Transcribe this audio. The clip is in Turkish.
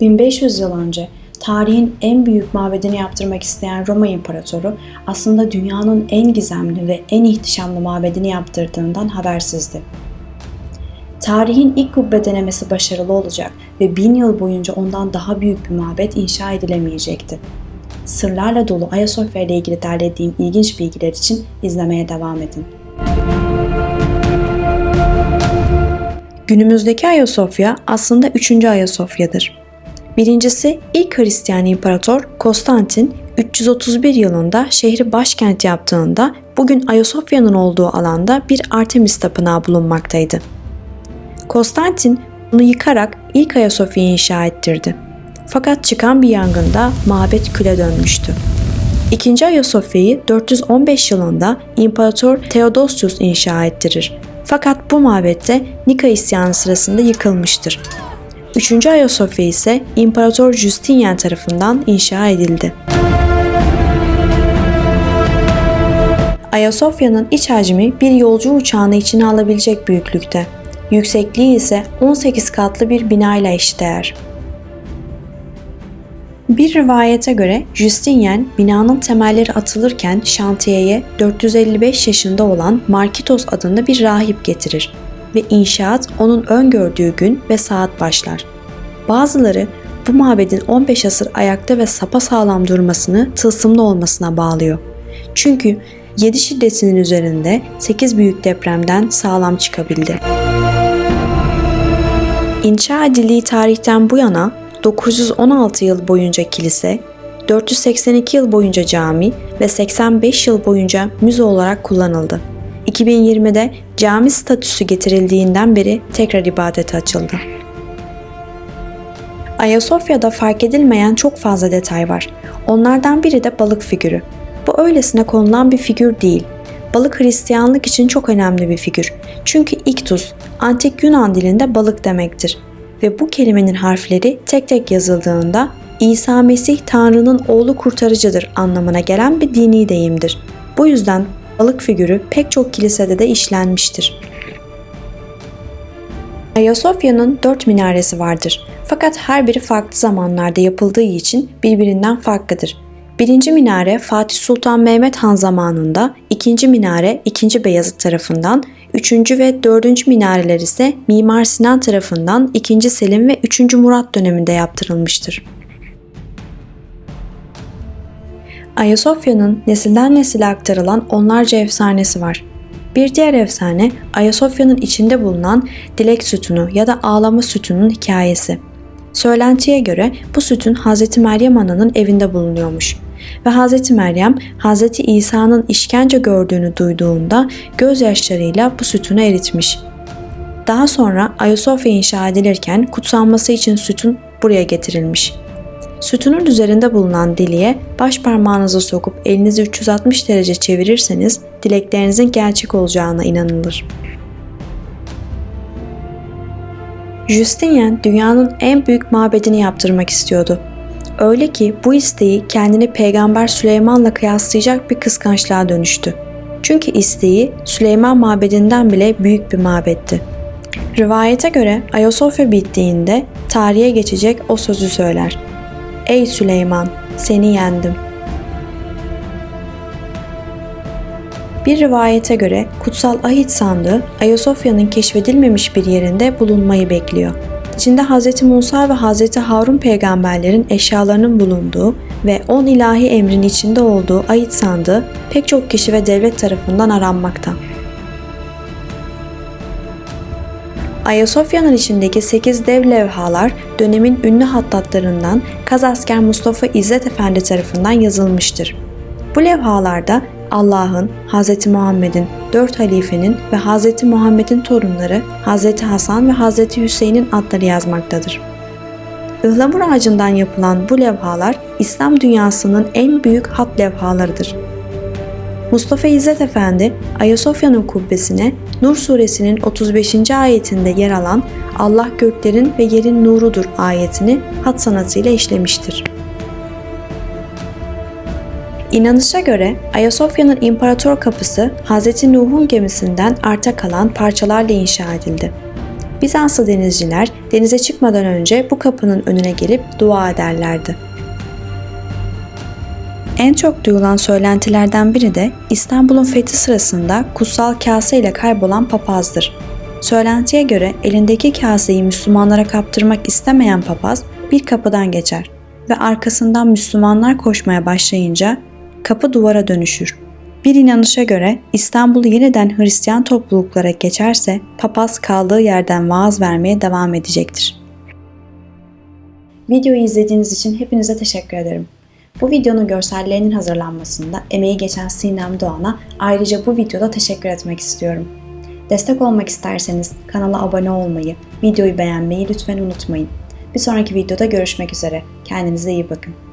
1500 yıl önce tarihin en büyük mabedini yaptırmak isteyen Roma İmparatoru aslında dünyanın en gizemli ve en ihtişamlı mabedini yaptırdığından habersizdi. Tarihin ilk kubbe denemesi başarılı olacak ve bin yıl boyunca ondan daha büyük bir mabet inşa edilemeyecekti. Sırlarla dolu Ayasofya ile ilgili derlediğim ilginç bilgiler için izlemeye devam edin. Günümüzdeki Ayasofya aslında 3. Ayasofya'dır. Birincisi ilk Hristiyan İmparator Konstantin 331 yılında şehri başkent yaptığında bugün Ayasofya'nın olduğu alanda bir Artemis tapınağı bulunmaktaydı. Konstantin bunu yıkarak ilk Ayasofya'yı inşa ettirdi. Fakat çıkan bir yangında mabet küle dönmüştü. İkinci Ayasofya'yı 415 yılında İmparator Theodosius inşa ettirir. Fakat bu mabette Nika isyanı sırasında yıkılmıştır. Üçüncü Ayasofya ise İmparator Justinian tarafından inşa edildi. Ayasofya'nın iç hacmi bir yolcu uçağını içine alabilecek büyüklükte. Yüksekliği ise 18 katlı bir binayla eşdeğer. Bir rivayete göre Justinian binanın temelleri atılırken şantiyeye 455 yaşında olan Markitos adında bir rahip getirir ve inşaat onun öngördüğü gün ve saat başlar. Bazıları bu mabedin 15 asır ayakta ve sapasağlam durmasını tılsımlı olmasına bağlıyor. Çünkü 7 şiddetinin üzerinde 8 büyük depremden sağlam çıkabildi. İnşa edildiği tarihten bu yana 916 yıl boyunca kilise, 482 yıl boyunca cami ve 85 yıl boyunca müze olarak kullanıldı. 2020'de cami statüsü getirildiğinden beri tekrar ibadete açıldı. Ayasofya'da fark edilmeyen çok fazla detay var. Onlardan biri de balık figürü. Bu öylesine konulan bir figür değil. Balık Hristiyanlık için çok önemli bir figür. Çünkü iktus, antik Yunan dilinde balık demektir. Ve bu kelimenin harfleri tek tek yazıldığında İsa Mesih Tanrı'nın oğlu kurtarıcıdır anlamına gelen bir dini deyimdir. Bu yüzden balık figürü pek çok kilisede de işlenmiştir. Ayasofya'nın dört minaresi vardır. Fakat her biri farklı zamanlarda yapıldığı için birbirinden farklıdır. Birinci minare Fatih Sultan Mehmet Han zamanında, ikinci minare 2. Beyazıt tarafından, üçüncü ve dördüncü minareler ise Mimar Sinan tarafından 2. Selim ve 3. Murat döneminde yaptırılmıştır. Ayasofya'nın nesilden nesile aktarılan onlarca efsanesi var. Bir diğer efsane Ayasofya'nın içinde bulunan dilek sütunu ya da ağlama sütunun hikayesi. Söylentiye göre bu sütun Hz. Meryem Ana'nın evinde bulunuyormuş ve Hz. Meryem Hz. İsa'nın işkence gördüğünü duyduğunda gözyaşlarıyla bu sütunu eritmiş. Daha sonra Ayasofya inşa edilirken kutsanması için sütun buraya getirilmiş. Sütunun üzerinde bulunan deliğe baş parmağınızı sokup elinizi 360 derece çevirirseniz dileklerinizin gerçek olacağına inanılır. Justinian dünyanın en büyük mabedini yaptırmak istiyordu. Öyle ki bu isteği kendini Peygamber Süleyman'la kıyaslayacak bir kıskançlığa dönüştü. Çünkü isteği Süleyman mabedinden bile büyük bir mabetti. Rivayete göre Ayasofya bittiğinde tarihe geçecek o sözü söyler. Ey Süleyman, seni yendim. Bir rivayete göre kutsal ahit sandığı Ayasofya'nın keşfedilmemiş bir yerinde bulunmayı bekliyor. İçinde Hz. Musa ve Hz. Harun peygamberlerin eşyalarının bulunduğu ve 10 ilahi emrin içinde olduğu ahit sandığı pek çok kişi ve devlet tarafından aranmakta. Ayasofya'nın içindeki 8 dev levhalar dönemin ünlü hattatlarından Kazasker Mustafa İzzet Efendi tarafından yazılmıştır. Bu levhalarda Allah'ın, Hz. Muhammed'in, dört halifenin ve Hz. Muhammed'in torunları Hz. Hasan ve Hz. Hüseyin'in adları yazmaktadır. Ihlamur ağacından yapılan bu levhalar İslam dünyasının en büyük hat levhalarıdır. Mustafa İzzet Efendi, Ayasofya'nın kubbesine Nur suresinin 35. ayetinde yer alan Allah göklerin ve yerin nurudur ayetini hat sanatıyla işlemiştir. İnanışa göre Ayasofya'nın imparator kapısı Hz. Nuh'un gemisinden arta kalan parçalarla inşa edildi. Bizanslı denizciler denize çıkmadan önce bu kapının önüne gelip dua ederlerdi. En çok duyulan söylentilerden biri de İstanbul'un fethi sırasında kutsal kase ile kaybolan papazdır. Söylentiye göre elindeki kaseyi Müslümanlara kaptırmak istemeyen papaz bir kapıdan geçer ve arkasından Müslümanlar koşmaya başlayınca kapı duvara dönüşür. Bir inanışa göre İstanbul yeniden Hristiyan topluluklara geçerse papaz kaldığı yerden vaaz vermeye devam edecektir. Videoyu izlediğiniz için hepinize teşekkür ederim. Bu videonun görsellerinin hazırlanmasında emeği geçen Sinem Doğan'a ayrıca bu videoda teşekkür etmek istiyorum. Destek olmak isterseniz kanala abone olmayı, videoyu beğenmeyi lütfen unutmayın. Bir sonraki videoda görüşmek üzere. Kendinize iyi bakın.